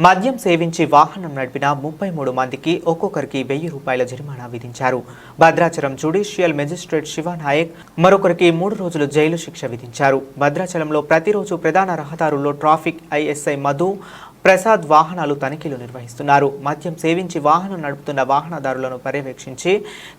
మద్యం సేవించి వాహనం నడిపిన ముప్పై మూడు మందికి ఒక్కొక్కరికి వెయ్యి రూపాయల జరిమానా విధించారు. భద్రాచలం జ్యుడిషియల్ మెజిస్ట్రేట్ శివనాయక్ మరొకరికి మూడు రోజులు జైలు శిక్ష విధించారు. భద్రాచలంలో ప్రతిరోజు ప్రధాన రహదారుల్లో ట్రాఫిక్ ఐఎస్ఐ మధు ప్రసాద్ వాహనాలు తనిఖీలు నిర్వహిస్తున్నారు. మద్యం సేవించి వాహనం నడుపుతున్న వాహనదారులను పర్యవేక్షించి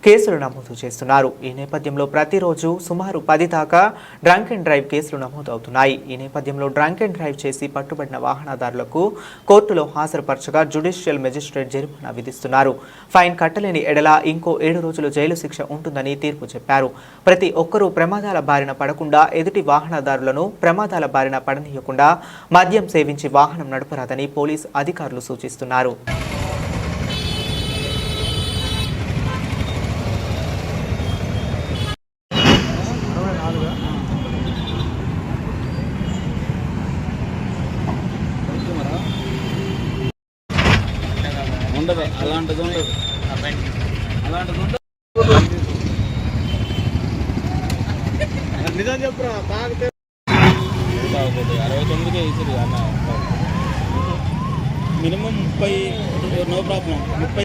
కేసులు నమోదు చేస్తున్నారు. ఈ నేపథ్యంలో ప్రతిరోజు సుమారు పది దాకా డ్రంక్ అండ్ డ్రైవ్ కేసులు నమోదు అవుతున్నాయి ఈ నేపథ్యంలో డ్రంక్ అండ్ డ్రైవ్ చేసి పట్టుబడిన వాహనదారులకు కోర్టులో హాజరుపరచగా జ్యుడిషియల్ మెజిస్ట్రేట్ జరిమానా విధిస్తున్నారు. ఫైన్ కట్టలేని ఎడల ఇంకో ఏడు రోజులు జైలు శిక్ష ఉంటుందని తీర్పు చెప్పారు. ప్రతి ఒక్కరూ ప్రమాదాల బారిన పడకుండా ఎదుటి వాహనదారులను ప్రమాదాల బారిన పడనీయకుండా మద్యం సేవించి వాహనం నడపరాదని పోలీస్ అధికారులు సూచిస్తున్నారు. ఉండదు అలాంటిది ఉండదు. అలాంటిది ఉండదు. నిజం చెప్పురా తాగితే అరవై తొమ్మిదికే ఇచ్చారు అన్న. మినిమం ముప్పై నో ప్రాబ్లం. ముప్పై